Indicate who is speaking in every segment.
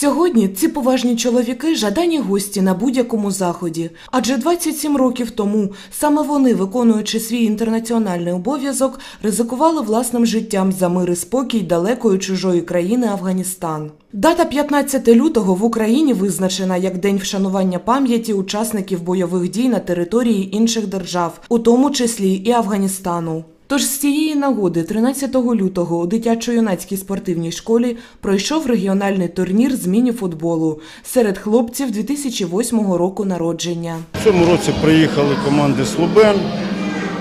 Speaker 1: Сьогодні ці поважні чоловіки жадані гості на будь-якому заході. Адже 27 років тому саме вони, виконуючи свій інтернаціональний обов'язок, ризикували власним життям за мир і спокій далекої чужої країни Афганістан. Дата 15 лютого в Україні визначена як день вшанування пам'яті учасників бойових дій на території інших держав, у тому числі і Афганістану. Тож з цієї нагоди, 13 лютого, у дитячо-юнацькій спортивній школі пройшов регіональний турнір з міні-футболу серед хлопців 2008 року народження.
Speaker 2: В цьому році приїхали команди Слубен,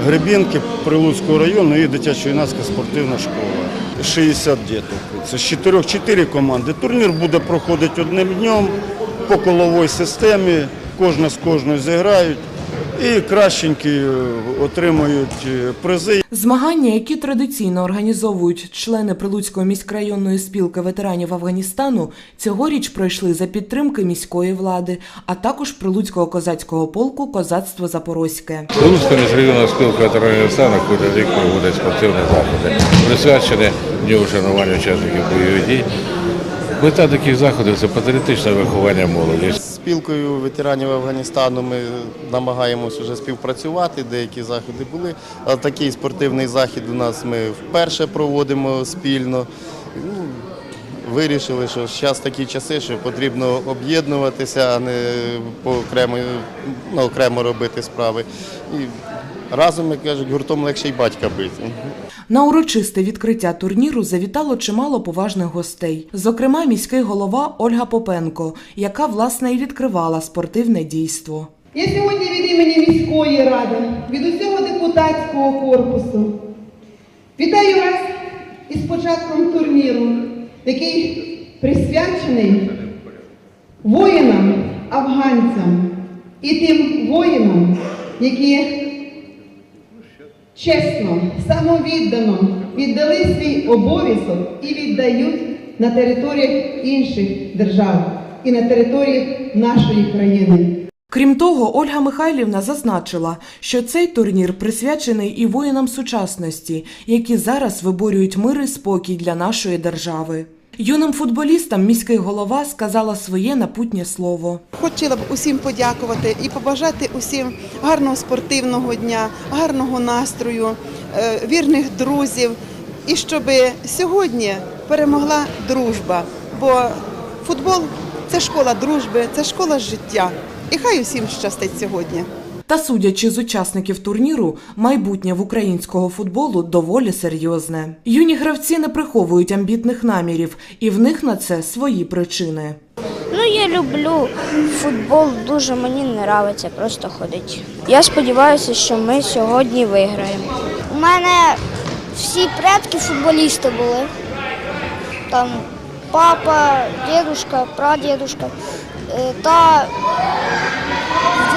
Speaker 2: Гребінки Прилуцького району і дитячо-юнацька спортивна школа. 60 діток. Це з 4 4 команди. Турнір буде проходити одним днем по коловій системі. Кожна з кожною зіграють. І кращенькі е, отримують е, призи.
Speaker 1: Змагання, які традиційно організовують члени Прилуцької міськрайонної спілки ветеранів Афганістану, цьогоріч пройшли за підтримки міської влади, а також Прилуцького козацького полку Козацтво Запорозьке.
Speaker 3: Прилуцька міжрайонна спілка ветеранів стану кожен рік проводить спортивні заходи, присвячені дню вшанування учасників бойових дій. Мета таких заходів це патріотичне виховання молоді.
Speaker 4: Спілкою ветеранів Афганістану ми намагаємося вже співпрацювати, деякі заходи були. А такий спортивний захід у нас ми вперше проводимо спільно. Ну, Вирішили, що зараз такі часи, що потрібно об'єднуватися, а не ну, окремо робити справи. Разом, як кажуть, гуртом легше й батька бити.
Speaker 1: На урочисте відкриття турніру завітало чимало поважних гостей. Зокрема, міський голова Ольга Попенко, яка власне і відкривала спортивне дійство.
Speaker 5: Я сьогодні від імені міської ради, від усього депутатського корпусу вітаю вас із початком турніру, який присвячений воїнам, афганцям і тим воїнам, які чесно, самовіддано віддали свій обов'язок і віддають на територіях інших держав і на територіях нашої країни.
Speaker 1: Крім того, Ольга Михайлівна зазначила, що цей турнір присвячений і воїнам сучасності, які зараз виборюють мир і спокій для нашої держави. Юним футболістам міський голова сказала своє напутнє слово.
Speaker 6: Хотіла б усім подякувати і побажати усім гарного спортивного дня, гарного настрою, е, вірних друзів. І щоб сьогодні перемогла дружба. Бо футбол це школа дружби, це школа життя. І хай усім щастить сьогодні.
Speaker 1: Та судячи з учасників турніру, майбутнє в українського футболу доволі серйозне. Юні гравці не приховують амбітних намірів, і в них на це свої причини.
Speaker 7: Ну, я люблю футбол, дуже мені подобається просто ходити. Я сподіваюся, що ми сьогодні виграємо. У мене всі предки футболісти були. Там папа, дідушка, прадідушка. Е, Та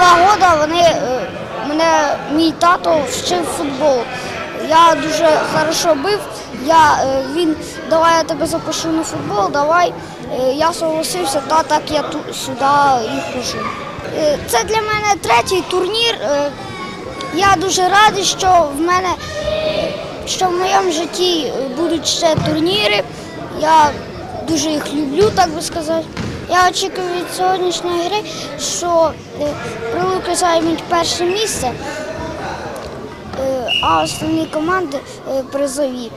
Speaker 7: два роки вони, е, мене мій тато вчив футбол. Я дуже хорошо бив. Я, е, він, давай я тебе запишу на футбол, давай. Е, Я согласився, та так я тут сюди і хожу. Це для мене третій турнір. Я дуже радий, що в мене що в моєму житті будуть ще турніри. Я дуже їх люблю, так би сказати. Я очікую від сьогоднішньої гри, що е, прилуки займуть перше місце, е, а основні команди е, призові.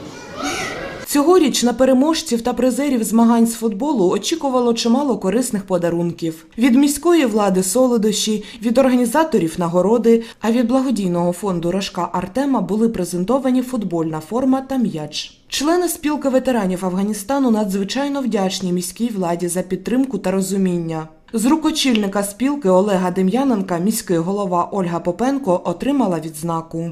Speaker 1: Цьогоріч на переможців та призерів змагань з футболу очікувало чимало корисних подарунків. Від міської влади солодощі, від організаторів нагороди, а від благодійного фонду Рожка Артема були презентовані футбольна форма та м'яч. Члени спілки ветеранів Афганістану надзвичайно вдячні міській владі за підтримку та розуміння. З рук очільника спілки Олега Дем'яненка міський голова Ольга Попенко отримала відзнаку.